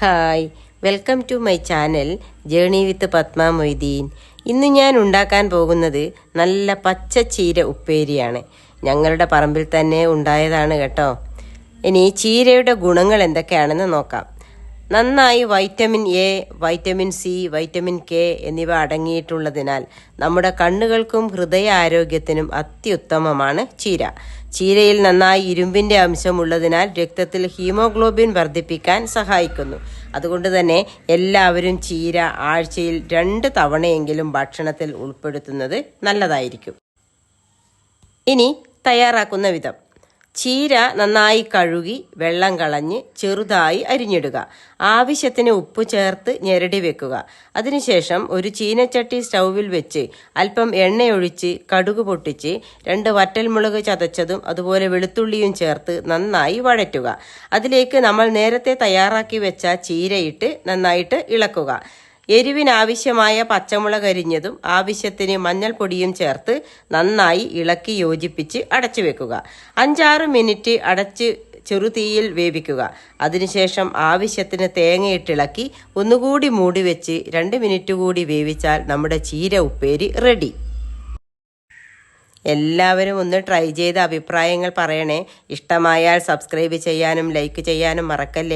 Hi welcome to my channel journey with Padma Moideen ഇന്ന് ഞാൻ ഉണ്ടാക്കാൻ പോകുന്നത് നല്ല പച്ച ചീര ഉപ്പേരിയാണ്. ഞങ്ങളുടെ പറമ്പിൽ തന്നെ ഉണ്ടായതാണ് കേട്ടോ. ഇനി ചീരയുടെ ഗുണങ്ങൾ എന്തൊക്കെയാണെന്ന് നോക്കാം. നന്നായി vitamin A vitamin C vitamin K എന്നിവ അടങ്ങിയിട്ടുള്ളതിനാൽ നമ്മുടെ കണ്ണുകൾക്കും ഹൃദയ ആരോഗ്യത്തിനും അത്യുത്തമമാണ് ചീര. ചീരയിൽ നന്നായി ഇരുമ്പിന്റെ അംശമുള്ളതിനാൽ രക്തത്തിൽ ഹീമോഗ്ലോബിൻ വർദ്ധിപ്പിക്കാൻ സഹായിക്കുന്നു. അതുകൊണ്ട് തന്നെ എല്ലാവരും ചീര ആഴ്ചയിൽ രണ്ട് തവണയെങ്കിലും ഭക്ഷണത്തിൽ ഉൾപ്പെടുത്തുന്നത് നല്ലതായിരിക്കും. ഇനി തയ്യാറാക്കുന്ന വിധം. ചീര നന്നായി കഴുകി വെള്ളം കളഞ്ഞ് ചെറുതായി അരിഞ്ഞിടുക. ആവശ്യത്തിന് ഉപ്പ് ചേർത്ത് ഞെരടി വെക്കുക. അതിനുശേഷം ഒരു ചീനച്ചട്ടി സ്റ്റൗവിൽ വെച്ച് അല്പം എണ്ണയൊഴിച്ച് കടുക് പൊട്ടിച്ച് രണ്ട് വറ്റൽമുളക് ചതച്ചതും അതുപോലെ വെളുത്തുള്ളിയും ചേർത്ത് നന്നായി വഴറ്റുക. അതിലേക്ക് നമ്മൾ നേരത്തെ തയ്യാറാക്കി വെച്ച ചീരയിട്ട് നന്നായിട്ട് ഇളക്കുക. എരിവിനാവശ്യമായ പച്ചമുളക് അരിഞ്ഞതും ആവശ്യത്തിന് മഞ്ഞൾപ്പൊടിയും ചേർത്ത് നന്നായി ഇളക്കി യോജിപ്പിച്ച് അടച്ചു വെക്കുക അഞ്ചാറ് മിനിറ്റ് അടച്ച് ചെറുതീയിൽ വേവിക്കുക. അതിനുശേഷം ആവശ്യത്തിന് തേങ്ങയിട്ടിളക്കി ഒന്നുകൂടി മൂടി വെച്ച് രണ്ട് മിനിറ്റ് കൂടി വേവിച്ചാൽ നമ്മുടെ ചീര ഉപ്പേരി റെഡി. എല്ലാവരും ഒന്ന് ട്രൈ ചെയ്ത് അഭിപ്രായങ്ങൾ പറയണേ. ഇഷ്ടമായാൽ സബ്സ്ക്രൈബ് ചെയ്യാനും ലൈക്ക് ചെയ്യാനും മറക്കല്ലേ?